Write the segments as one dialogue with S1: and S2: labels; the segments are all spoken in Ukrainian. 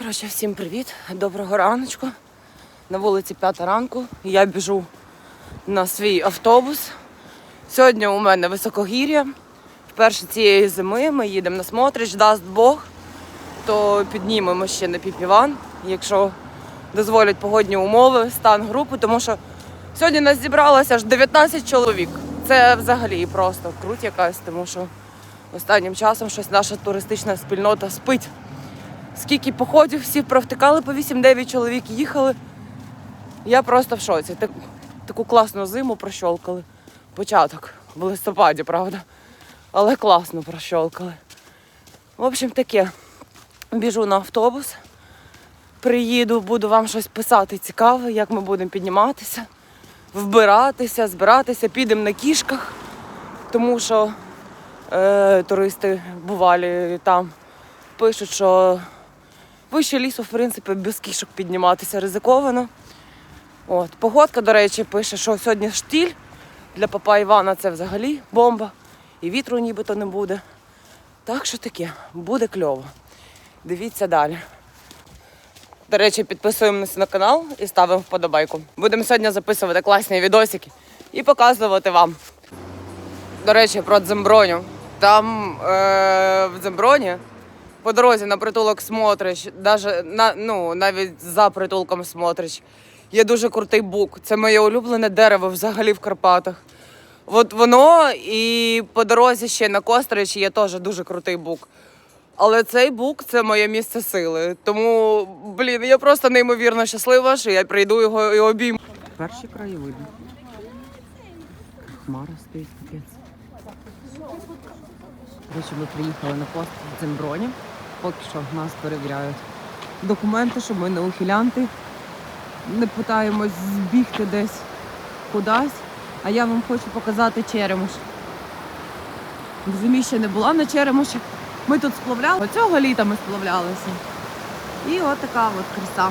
S1: Коротше, всім привіт, доброго раночку. На вулиці 5 ранку. Я біжу на свій автобус. Сьогодні у мене високогір'я. Вперше цієї зими ми їдемо на смотрич, дасть Бог, то піднімемо ще на піпіван, якщо дозволять погодні умови, стан групи, тому що сьогодні нас зібралося аж 19 чоловік. Це взагалі просто круть якась, тому що останнім часом щось наша туристична спільнота спить. Скільки походів, всі провтикали по 8-9 чоловік, їхали. Я просто в шоці. Так, таку класну зиму прощолкали. Початок в листопаді, правда. Але класно прощолкали. В общем, таке. Біжу на автобус, приїду, буду вам щось писати цікаве, як ми будемо підніматися, вбиратися, збиратися, підемо на кішках, тому що е, туристи бувалі там пишуть, що вище лісу, в принципі, без кішок підніматися ризиковано. От. Погодка, до речі, пише, що сьогодні штіль. Для папа Івана це взагалі бомба. І вітру нібито не буде. Так що таке, буде кльово. Дивіться далі. До речі, підписуємося на канал і ставимо вподобайку. Будемо сьогодні записувати класні відосики і показувати вам. До речі, про Дземброню. Там е, в Дземброні по дорозі на притулок Смотрич, даже на, ну, навіть за притулком Смотрич, є дуже крутий бук. Це моє улюблене дерево взагалі в Карпатах. От воно і по дорозі ще на Кострич є теж дуже крутий бук. Але цей бук це моє місце сили. Тому, блін, я просто неймовірно щаслива, що я прийду його і обійму. Перші краєвиди. Хмара стоїть. Коротше, ми приїхали на пост в Дземброні. Поки що нас перевіряють документи, щоб ми не ухилянти. Не питаємось збігти десь кудись. А я вам хочу показати черемош. В зимі ще не була на черемоші. Ми тут сплавляли. Оцього літа ми сплавлялися. І от така от краса.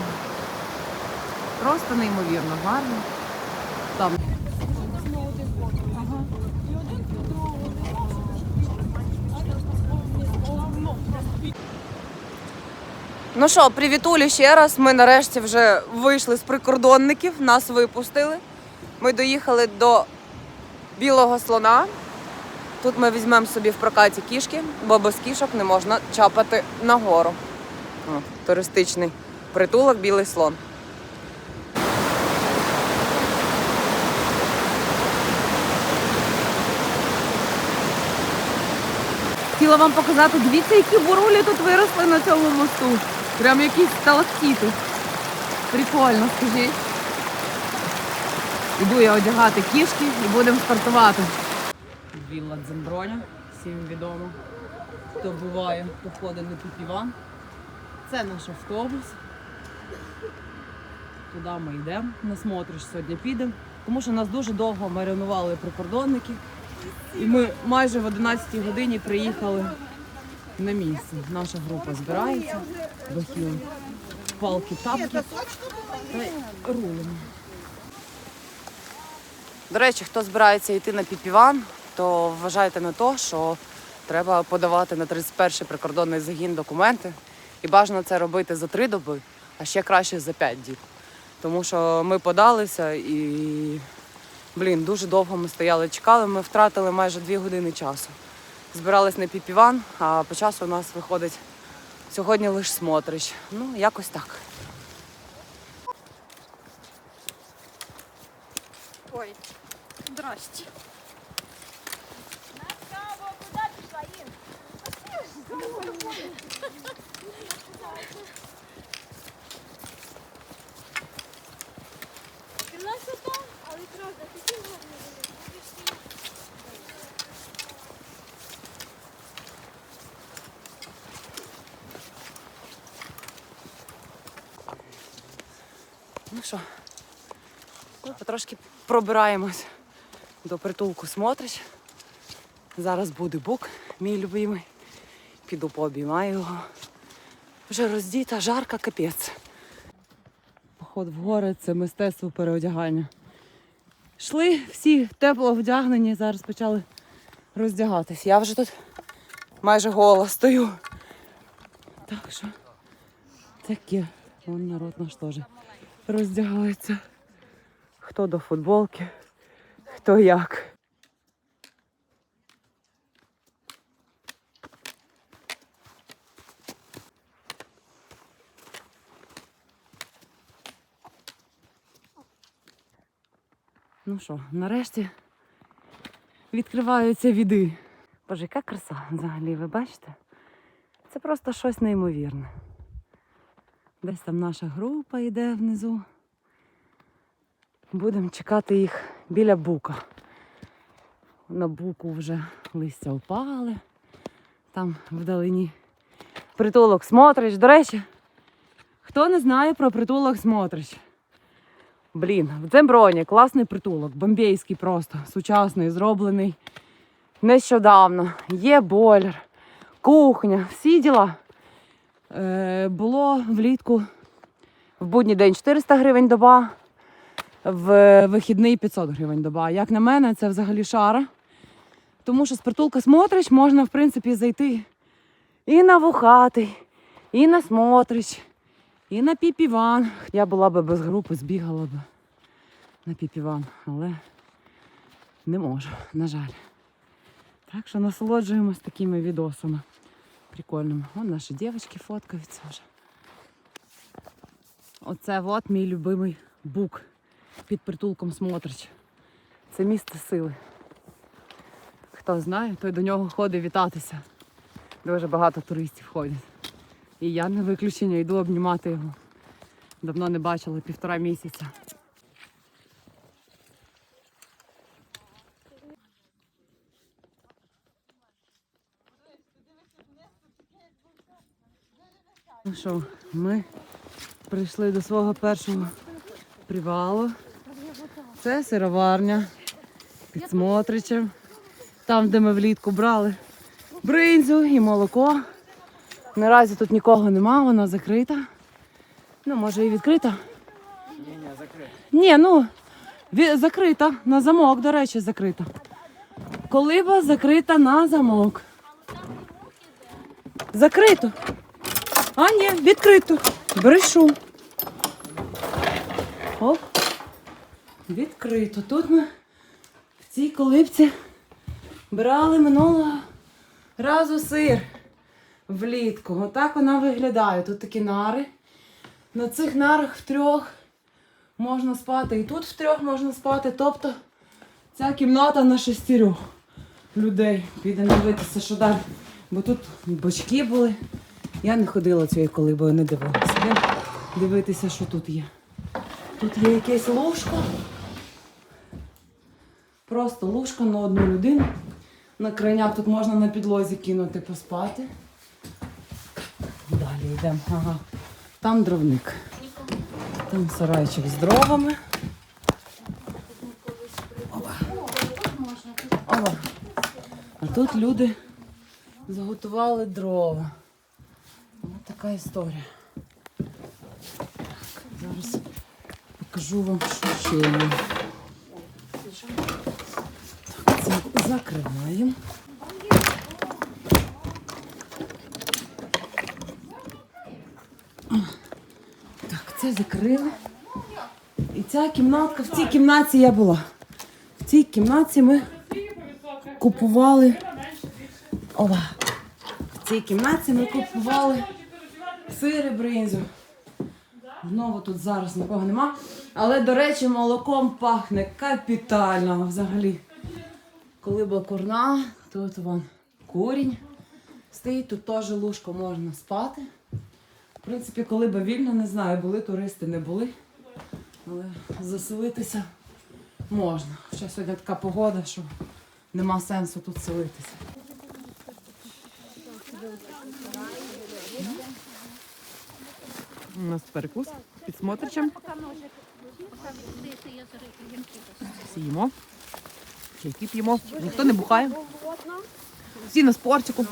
S1: Просто неймовірно гарно. Там Ну що, привітулі ще раз. Ми нарешті вже вийшли з прикордонників, нас випустили. Ми доїхали до білого слона. Тут ми візьмемо собі в прокаті кішки, бо без кішок не можна чапати нагору. О, туристичний притулок білий слон. Хотіла вам показати, дивіться, які бурулі тут виросли на цьому мосту. Прям якісь сталактіти. Прикольно, скажіть. Іду я одягати кішки і будемо стартувати. Вілла Дземброня, всім відомо. Хто буває, походить на Піпіван. Це наш автобус. Туди ми йдемо, на смотриш сьогодні підемо, тому що нас дуже довго маринували прикордонники. І ми майже в 11 годині приїхали на місце. Наша група збирається, бахіл, палки, тапки та рулимо. До речі, хто збирається йти на піпіван, то вважайте на то, що треба подавати на 31-й прикордонний загін документи. І бажано це робити за три доби, а ще краще за п'ять діб. Тому що ми подалися і, блін, дуже довго ми стояли, чекали, ми втратили майже дві години часу. Збирались на піпіван, а по часу у нас виходить сьогодні лише смотрич. Ну, якось так.
S2: Ой, здрасте. Красота, але правда, такі гарні
S1: Ну що, ми потрошки пробираємось до притулку Смотрич. Зараз буде бук, мій любимий. Піду пообіймаю його. Вже роздіта, жарка, капець. Поход в гори це мистецтво переодягання. Йшли всі тепло вдягнені, зараз почали роздягатись. Я вже тут майже гола стою. Так що таке. Вон народ наш теж роздягається. Хто до футболки, хто як. Ну що, нарешті відкриваються віди. Боже, яка краса взагалі, ви бачите? Це просто щось неймовірне. Десь там наша група йде внизу. Будемо чекати їх біля бука. На буку вже листя впали. Там вдалині притулок Смотрич. До речі, хто не знає про притулок Смотрич? Блін, в Дземброні класний притулок, бомбейський просто, сучасний, зроблений нещодавно. Є бойлер, кухня, всі діла. Е, було влітку в будній день 400 гривень доба, в вихідний 500 гривень доба. Як на мене, це взагалі шара. Тому що з притулка Смотрич можна, в принципі, зайти і на Вухатий, і на Смотрич, і на Піпіван. Я була би без групи, збігала б на Піпіван, але не можу, на жаль. Так що насолоджуємось такими відосами прикольними. Вон наші дівчатки фоткаються вже. Оце от мій любимий бук під притулком Смотрич. Це місце сили. Хто знає, той до нього ходить вітатися. Дуже багато туристів ходять. І я не виключення, йду обнімати його. Давно не бачила півтора місяця. Ну що, ми прийшли до свого першого привалу. Це сироварня під Смотричем. Там, де ми влітку брали бринзю і молоко. Наразі тут нікого нема, вона закрита. Ну, може і відкрита. Ні, ні, закрита. Ні, ну, закрита. На замок, до речі, закрита. Колиба закрита на замок. Закрито. А, ні, відкрито. Брешу. Оп. Відкрито. Тут ми в цій колибці брали минулого разу сир влітку. Отак вона виглядає. Тут такі нари. На цих нарах втрьох можна спати. І тут втрьох можна спати. Тобто ця кімната на шестірьох людей. Підемо дивитися, що далі. Бо тут бочки були. Я не ходила цією колибою, не дивилася. Йдемо дивитися, що тут є. Тут є якесь ложко. Просто ложка на одну людину. На крайняк тут можна на підлозі кинути поспати. Далі йдемо. Ага. Там дровник. Там сарайчик з дровами. Опа. Опа. А тут люди заготували дрова. Така історія. Так, зараз покажу вам, що ще є. Так, це закриваємо. Так, це закрили. І ця кімнатка, в цій кімнаті я була. В цій кімнаті ми купували. Ова. В цій кімнаті ми купували сир і бринзу. Знову тут зараз нікого нема. Але, до речі, молоком пахне капітально взагалі. Коли була курна, тут вон курінь стоїть, тут теж лужко можна спати. В принципі, коли би вільно, не знаю, були туристи, не були. Але заселитися можна. Хоча сьогодні така погода, що нема сенсу тут селитися. У нас перекус під смотричем. Сіємо. Чайки п'ємо. Ніхто не бухає. Всі на спортику.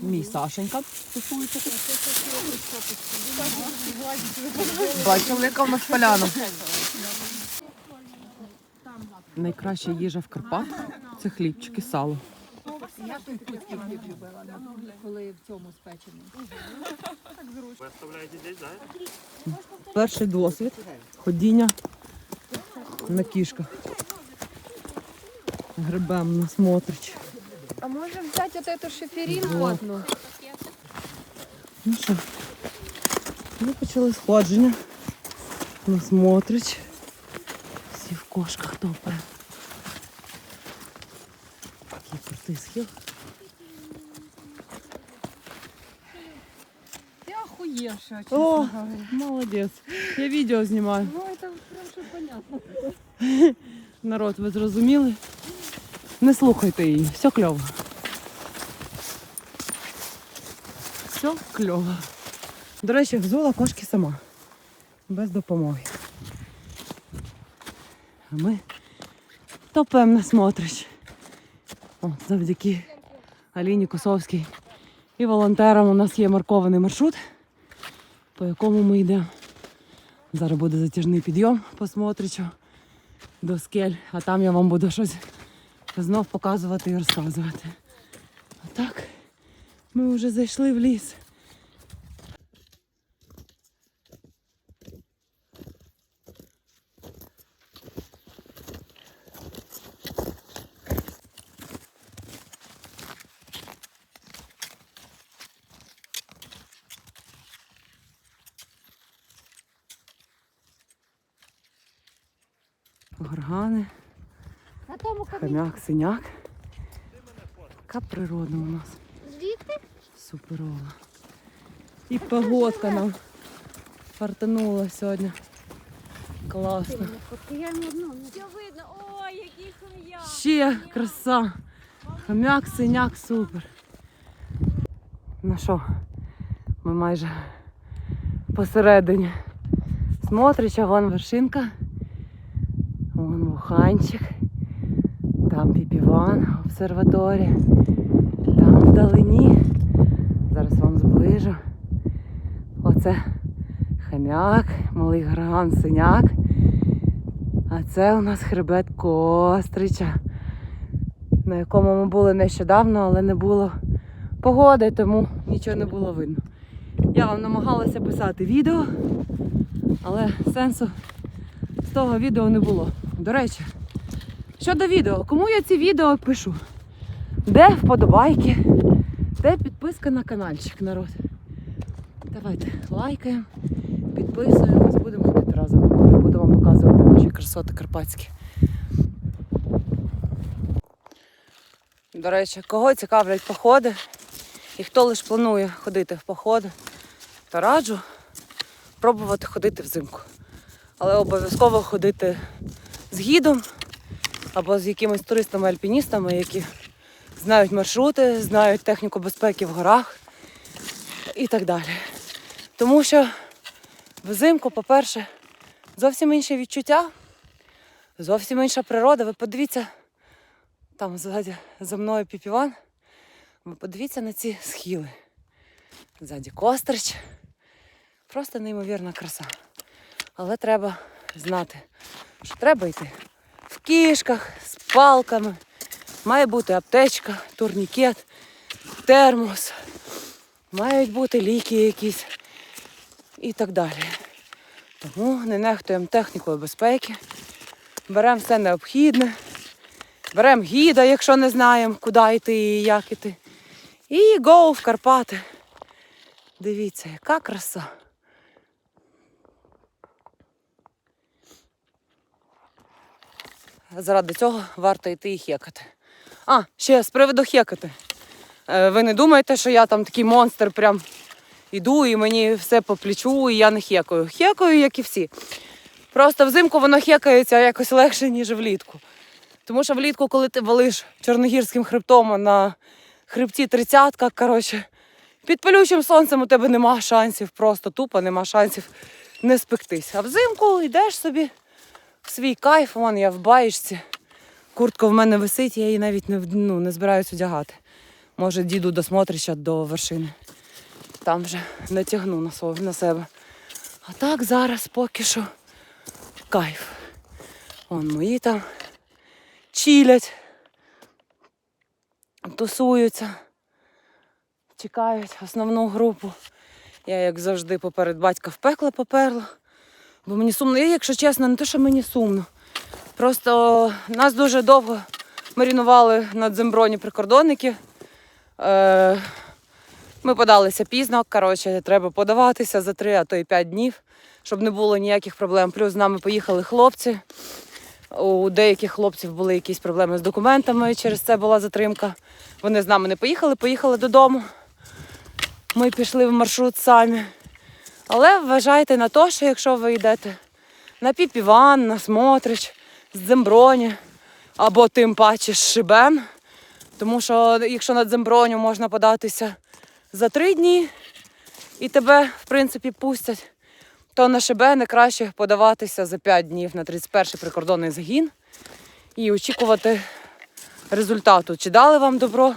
S1: Мій Сашенька стосується тут. Бачили, яка в нас поляна. Найкраща їжа в Карпатах це хлібчик і сало.
S3: Я той кутки хліб любила, ну, коли в цьому спечений.
S4: Вы оставляете здесь, да?
S1: Перший досвід ходіння на кішках. Грибем на смотрич.
S3: А можемо взяти от эту шиферинку одну?
S1: Ну що, ми почали сходження на смотрич. Всі в кошках топає. Крутий схил.
S3: Ти охуєш,
S1: О,
S3: говоря.
S1: молодець. Я відео знімаю.
S3: Ну, це прям що понятно.
S1: Народ, ви зрозуміли? Не слухайте її, все кльово. Все кльово. До речі, взула кошки сама. Без допомоги. А ми топаємо на смотрич. Завдяки Аліні Косовській і волонтерам у нас є маркований маршрут, по якому ми йдемо. Зараз буде затяжний підйом по смотричу до скель, а там я вам буду щось знов показувати і розказувати. А так, ми вже зайшли в ліс. Горгани.
S2: На тому
S1: синяк. Така природа у нас.
S2: Звідти?
S1: Суперова. І погодка нам фартанула сьогодні. Класно.
S2: Все видно. Ой, який хом'як.
S1: Ще краса. Хомяк, синяк, супер. Ну що, ми майже посередині. Смотрича, вон вершинка. Вон вуханчик. Там піпіван, обсерваторія. Там вдалині. Зараз вам зближу. Оце хомяк, малий граган, синяк. А це у нас хребет Кострича, на якому ми були нещодавно, але не було погоди, тому нічого не було видно. Я вам намагалася писати відео, але сенсу з того відео не було. До речі, щодо відео, кому я ці відео пишу? Де вподобайки? Де підписка на каналчик, народ? Давайте лайкаємо, підписуємось, будемо ходити разом. Буду вам показувати наші красоти карпатські. До речі, кого цікавлять походи і хто лише планує ходити в походи, то раджу пробувати ходити взимку. Але обов'язково ходити з гідом або з якимись туристами-альпіністами, які знають маршрути, знають техніку безпеки в горах і так далі. Тому що взимку, по-перше, зовсім інше відчуття, зовсім інша природа. Ви подивіться, там ззаді за мною піпіван. Ви подивіться на ці схили. Ззаді кострич. Просто неймовірна краса. Але треба знати, що треба йти в кішках, з палками. Має бути аптечка, турнікет, термос. Мають бути ліки якісь і так далі. Тому не нехтуємо технікою безпеки. Беремо все необхідне. Беремо гіда, якщо не знаємо, куди йти і як йти. І гоу в Карпати. Дивіться, яка краса. Заради цього варто йти і хекати. А, ще з приводу хекати. Е, Ви не думаєте, що я там такий монстр, прям іду і мені все по плечу, і я не хекаю. Хекаю, як і всі. Просто взимку воно хекається якось легше, ніж влітку. Тому що влітку, коли ти валиш чорногірським хребтом на хребті тридцятка, коротше, під палючим сонцем у тебе нема шансів, просто тупо нема шансів не спектись. А взимку йдеш собі свій кайф, вон я в баєчці. Куртка в мене висить, я її навіть не, ну, не збираюсь одягати. Може, діду до смотрища до вершини. Там вже натягну на, свого, на себе. А так зараз поки що кайф. Вон мої там чилять. тусуються, чекають основну групу. Я, як завжди, поперед батька в пекло поперла. Бо мені сумно. Я, якщо чесно, не те, що мені сумно. Просто нас дуже довго марінували на дземброні прикордонники. Е, ми подалися пізно. Коротше, треба подаватися за три, а то й п'ять днів, щоб не було ніяких проблем. Плюс з нами поїхали хлопці. У деяких хлопців були якісь проблеми з документами, через це була затримка. Вони з нами не поїхали, поїхали додому. Ми пішли в маршрут самі. Але вважайте на те, що якщо ви йдете на Піп-Іван, на Смотрич, з Дземброні, або тим паче з Шибен, тому що якщо на Дземброню можна податися за три дні і тебе, в принципі, пустять, то на Шибени краще подаватися за 5 днів на 31-й прикордонний загін і очікувати результату, чи дали вам добро,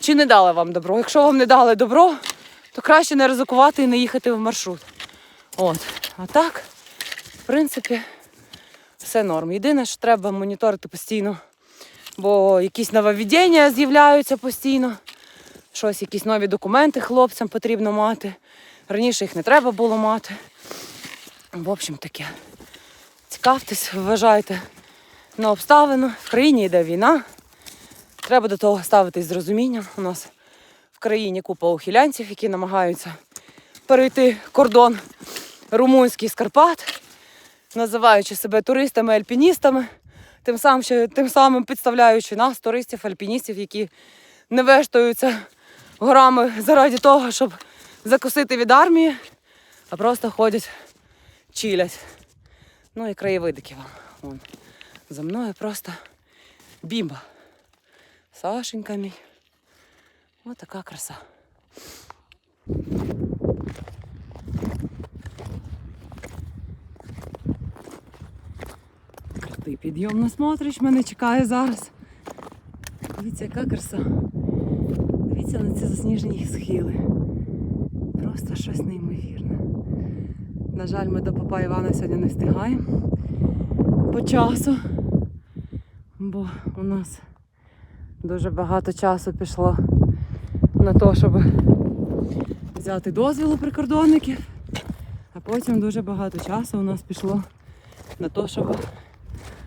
S1: чи не дали вам добро. Якщо вам не дали добро, то краще не ризикувати і не їхати в маршрут. От. А так, в принципі, все норм. Єдине, що треба моніторити постійно, бо якісь нововведення з'являються постійно. Щось, якісь нові документи хлопцям потрібно мати. Раніше їх не треба було мати. В общем таке. Цікавтесь, вважайте на обставину. В країні йде війна. Треба до того ставитись з розумінням. У нас країні купа ухилянців, які намагаються перейти кордон румунський з Карпат, називаючи себе туристами, альпіністами, тим самим, що- тим самим підставляючи нас, туристів, альпіністів, які не вештаються горами заради того, щоб закусити від армії, а просто ходять, чилять. Ну і краєвидики вам. Вон. За мною просто бімба. Сашенька мій. Ось така краса. Крутий підйом на смотрич мене чекає зараз. Дивіться, яка краса. Дивіться на ці засніжені схили. Просто щось неймовірне. На жаль, ми до папа Івана сьогодні не встигаємо по часу, бо у нас дуже багато часу пішло на те, щоб взяти дозвіл у прикордонників, а потім дуже багато часу у нас пішло на те, щоб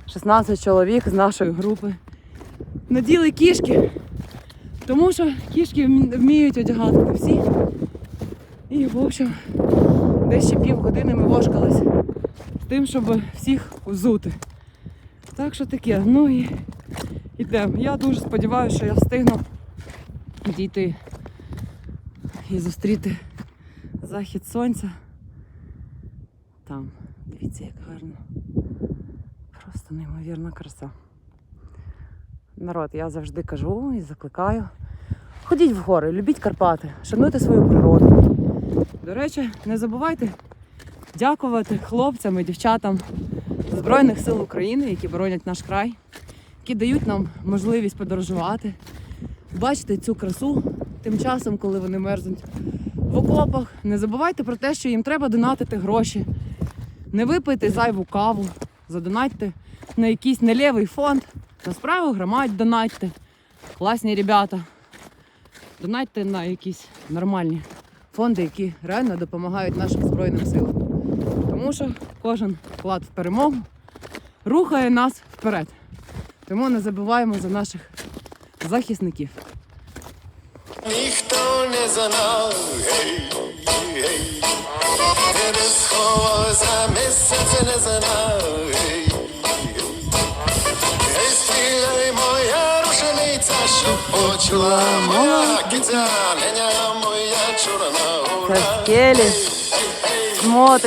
S1: 16 чоловік з нашої групи наділи кішки. Тому що кішки вміють одягати не всі. І, в общем, десь ще півгодини ми вошкались з тим, щоб всіх взути. Так що таке, ну і йдемо. Я дуже сподіваюся, що я встигну дійти і зустріти захід сонця. Там, дивіться, як гарно. Просто неймовірна краса. Народ, я завжди кажу і закликаю. Ходіть в гори, любіть Карпати, шануйте свою природу. До речі, не забувайте дякувати хлопцям і дівчатам Збройних сил України, які боронять наш край, які дають нам можливість подорожувати, бачити цю красу тим часом, коли вони мерзнуть в окопах. Не забувайте про те, що їм треба донатити гроші. Не випийте зайву каву, задонатьте на якийсь нелєвий фонд, на справу громадь донатьте. Класні ребята. Донатьте на якісь нормальні фонди, які реально допомагають нашим Збройним силам. Тому що кожен вклад в перемогу рухає нас вперед. Тому не забуваємо за наших захисників.
S5: Ніхто не сховав за місяць не знав, гей, гей, стріляй моя рушениця, щоб почула моя киця, мене моя чорна.
S1: Каскелі,
S5: моя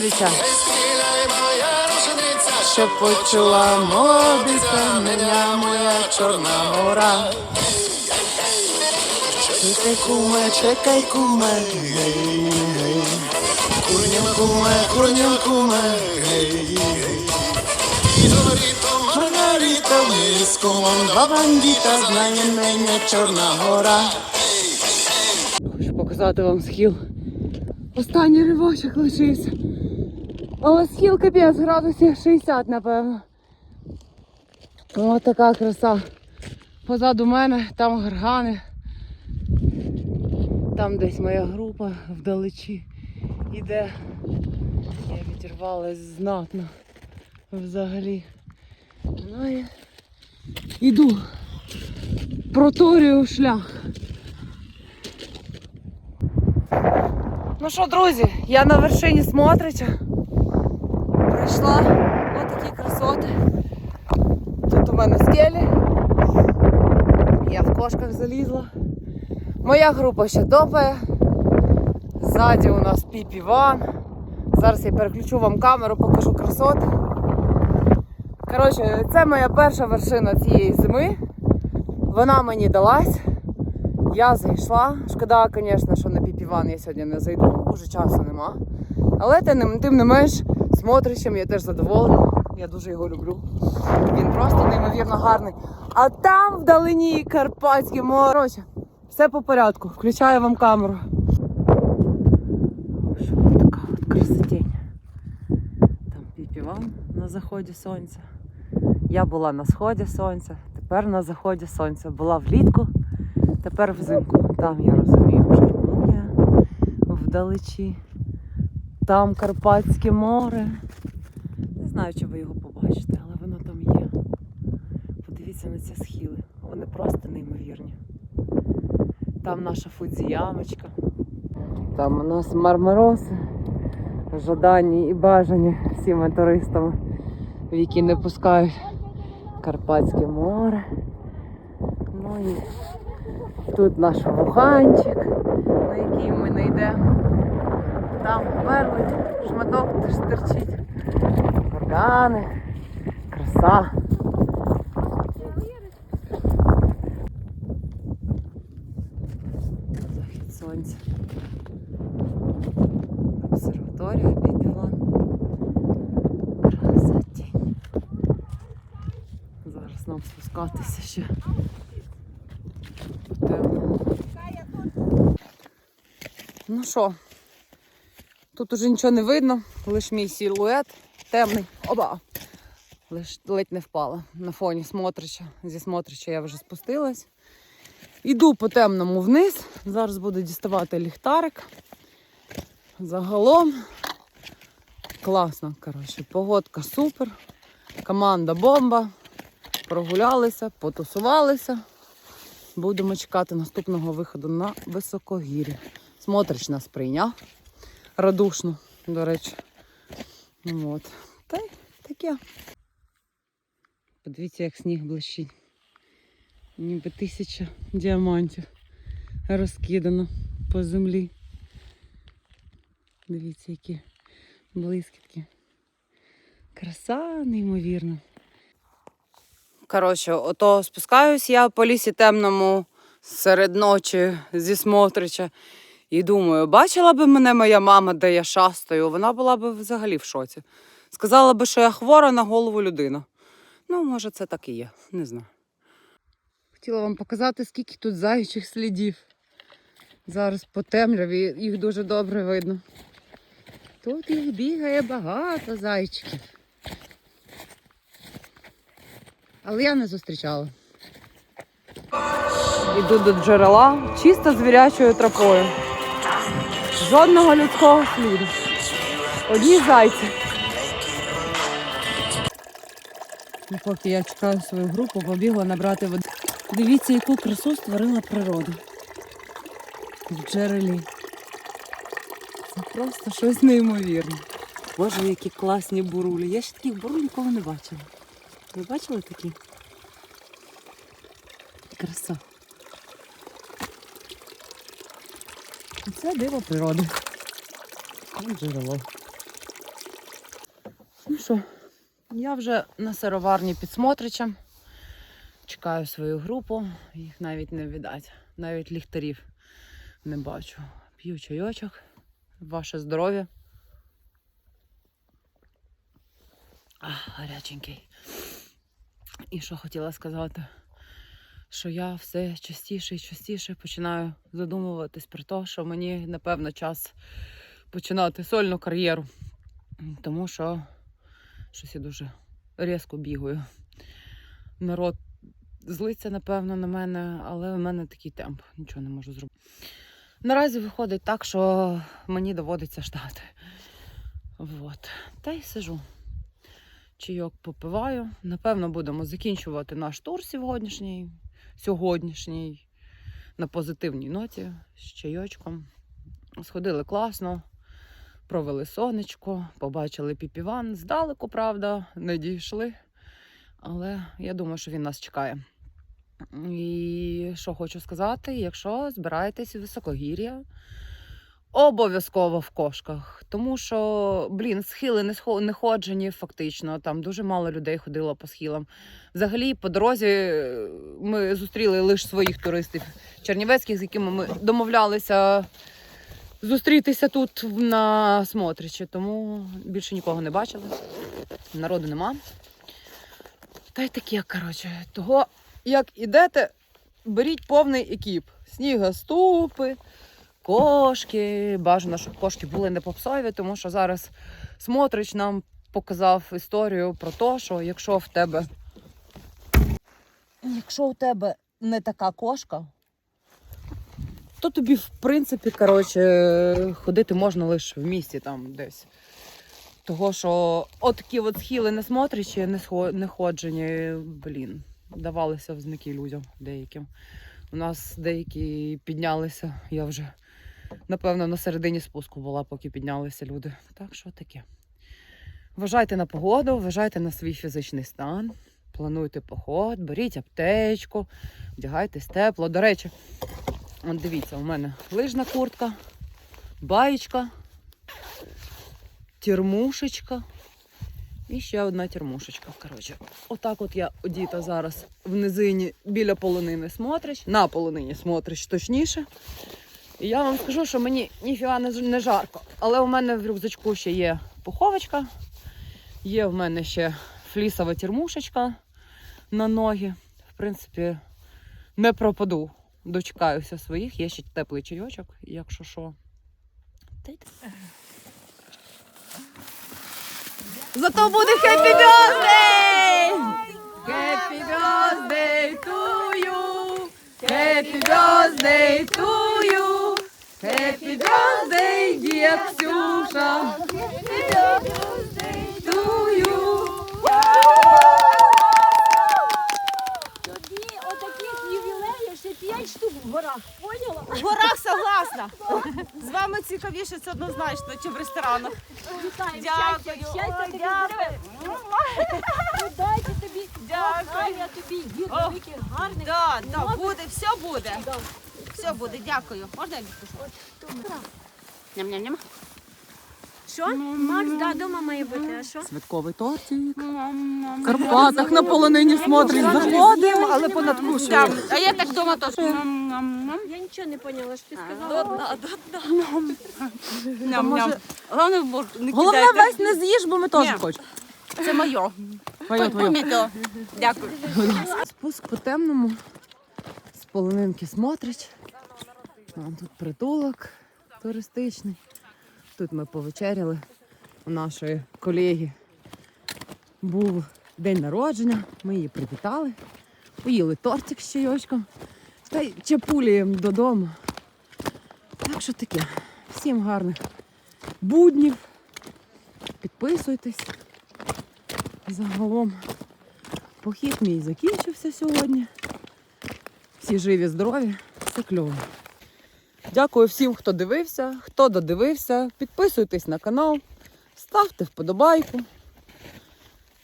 S5: рушениця,
S1: щоб почула молодиця, мене моя чорна гора.
S5: Чекай, куме, чекай, куме. Курням, куме, курням, куме, Маргарита, Маргарита, ми з кумом два бандита, знає мене Чорна гора.
S1: Хочу показати вам схил. Останній ривочок лишився. Але схил капець градусів 60, напевно. Ось така краса. Позаду мене там горгани, Там десь моя група вдалечі іде. Я відірвалась знатно взагалі. Ну і іду. Проторюю шлях. Ну що, друзі, я на вершині Смотрича. Прийшла. Ось красоти. Тут у мене скелі. Я в кошках залізла. Моя група ще топає. Ззаді у нас піпі ван. Зараз я переключу вам камеру, покажу красоти. Коротше, це моя перша вершина цієї зими. Вона мені далась. Я зайшла. Шкода, звісно, що на піпіван я сьогодні не зайду, уже часу нема. Але тим не менш, смотрищем я теж задоволена. Я дуже його люблю. Він просто неймовірно гарний. А там вдалині Карпатське море. Коротше, все по порядку. Включаю вам камеру. Що така от красотень. Там піпіван на заході сонця. Я була на сході сонця, тепер на заході сонця. Була влітку, тепер взимку. Там я розумію вже вдалечі. Там Карпатське море. Не знаю, чи ви його побачите, але воно там є. Подивіться на ці схили. Вони просто неймовірні. Там наша фудзіямочка. Там у нас мармароси, жадані і бажані всіма туристами, в які не пускають Карпатське море. Ну і тут наш вуханчик, на який ми не йдемо. Там перли, шматок теж терчить. Органи, краса. Захід сонця. Обсерваторія Бібілан. Красотень. Зараз нам спускатися ще. Ну що, тут уже нічого не видно, лише мій силует темний. Оба! Лиш ледь не впала на фоні смотрича. Зі смотрича я вже спустилась. Іду по темному вниз. Зараз буду діставати ліхтарик. Загалом класно, коротше, погодка супер. Команда бомба. Прогулялися, потусувалися. Будемо чекати наступного виходу на високогір'я. Смотрич нас прийняв. Радушно, до речі. От. Та й таке. Подивіться, як сніг блищить. Ніби тисяча діамантів розкидано по землі. Дивіться, які блискітки. Краса неймовірна. Коротше, ото спускаюсь я по лісі темному серед ночі зі Смотрича. І думаю, бачила би мене моя мама, де я шастаю, вона була б взагалі в шоці. Сказала би, що я хвора на голову людина. Ну, може, це так і є, не знаю. Хотіла вам показати, скільки тут зайчих слідів. Зараз по темряві їх дуже добре видно. Тут їх бігає багато зайчиків. Але я не зустрічала. Іду до джерела чисто звірячою тропою. Жодного людського сліду. Одні зайці. І поки я чекаю свою групу, побігла набрати води. Дивіться, яку красу створила природа. В джерелі. Це просто щось неймовірне. Боже, які класні бурулі. Я ще таких буруль ніколи не бачила. Ви бачили такі? Краса. Це диво природи. Джерело. Ну що, я вже на сироварні під Смотричем. Чекаю свою групу, їх навіть не видать. Навіть ліхтарів не бачу. П'ю чайочок. Ваше здоров'я. А, гаряченький. І що хотіла сказати, що я все частіше і частіше починаю задумуватись про те, що мені, напевно, час починати сольну кар'єру. Тому що щось я дуже різко бігаю. Народ злиться, напевно, на мене, але в мене такий темп. Нічого не можу зробити. Наразі виходить так, що мені доводиться ждати. Вот. Та й сижу. Чайок попиваю. Напевно, будемо закінчувати наш тур сьогоднішній, сьогоднішній на позитивній ноті з чайочком. Сходили класно, провели сонечко, побачили піпіван. Здалеку, правда, не дійшли. Але я думаю, що він нас чекає. І що хочу сказати, якщо збираєтесь у високогір'я, обов'язково в кошках. Тому що, блін, схили не, ходжені фактично. Там дуже мало людей ходило по схилам. Взагалі, по дорозі е, ми зустріли лише своїх туристів чернівецьких, з якими ми домовлялися зустрітися тут на Смотричі. Тому більше нікого не бачили. Народу нема. Та й таке, коротше. Того, як ідете, беріть повний екіп. Снігоступи, кошки. Бажано, щоб кошки були не попсові, тому що зараз Смотрич нам показав історію про те, що якщо в тебе. Якщо у тебе не така кошка, то тобі, в принципі, коротше, ходити можна лише в місті там десь. Того, що отакі от схили не смотрячи, не, схо- не ходжені, блін, давалися в знаки людям деяким. У нас деякі піднялися, я вже, напевно, на середині спуску була, поки піднялися люди. Так що таке. Вважайте на погоду, вважайте на свій фізичний стан, плануйте поход, беріть аптечку, вдягайтесь тепло. До речі, от дивіться, у мене лижна куртка, баєчка, термушечка і ще одна термушечка. Коротше, отак от я одіта зараз в низині біля полонини смотрич, на полонині смотрич, точніше. І я вам скажу, що мені ніфіга не, жарко. Але у мене в рюкзачку ще є пуховочка, є в мене ще флісова термушечка на ноги. В принципі, не пропаду. Дочекаюся своїх, є ще теплий чайочок, якщо що. Зато буде! Happy birthday to you! Happy birthday to you! Happy birthday, dear Ксюша! Happy birthday to you!
S2: Тобі отаких ювілеїв ще 5 штук в горах, поняла?
S1: В горах согласна. З вами цікавіше це однозначно, чи в ресторанах.
S2: Вітаю,
S1: Дякую.
S2: щастя, щастя тобі,
S1: дякую.
S2: здоров'я, удачі тобі,
S1: Дякую.
S2: кохання тобі, дід великих, гарних.
S1: Да,
S2: да,
S1: буде, все буде.
S2: Да.
S1: Все буде, дякую. Можна я відпишу? Ням-ням-ням.
S2: Що? Макс, да, дома має бути, а що?
S1: Святковий тортик. В Карпатах на полонині смотрить. Заходимо, але понадкушуємо. А я так вдома теж.
S2: Я нічого не поняла, що ти сказала.
S1: Ням-ням. Головне, не
S6: Головне весь не з'їж, бо ми теж
S1: Ні.
S6: хочемо.
S1: Це моє.
S6: Твоє, твоє.
S1: Дякую. Спуск по темному. Полонинки смотрить. Там тут притулок туристичний. Тут ми повечеряли. У нашої колеги був день народження. Ми її привітали. Поїли тортик з чайочком. Та й чапуліємо додому. Так що таке. Всім гарних буднів. Підписуйтесь. Загалом похід мій закінчився сьогодні. Всі живі, здорові, все кльово. Дякую всім, хто дивився, хто додивився. Підписуйтесь на канал, ставте вподобайку.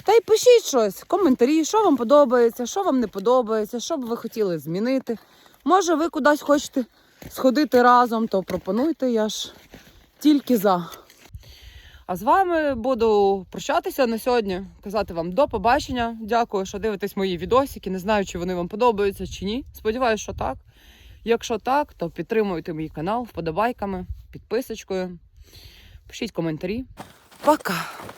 S1: Та й пишіть щось, коментарі, що вам подобається, що вам не подобається, що б ви хотіли змінити. Може, ви кудись хочете сходити разом, то пропонуйте, я ж тільки за. А з вами буду прощатися на сьогодні, казати вам до побачення. Дякую, що дивитесь мої відосики. Не знаю, чи вони вам подобаються чи ні. Сподіваюсь, що так. Якщо так, то підтримуйте мій канал вподобайками, підписочкою. Пишіть коментарі. Пока!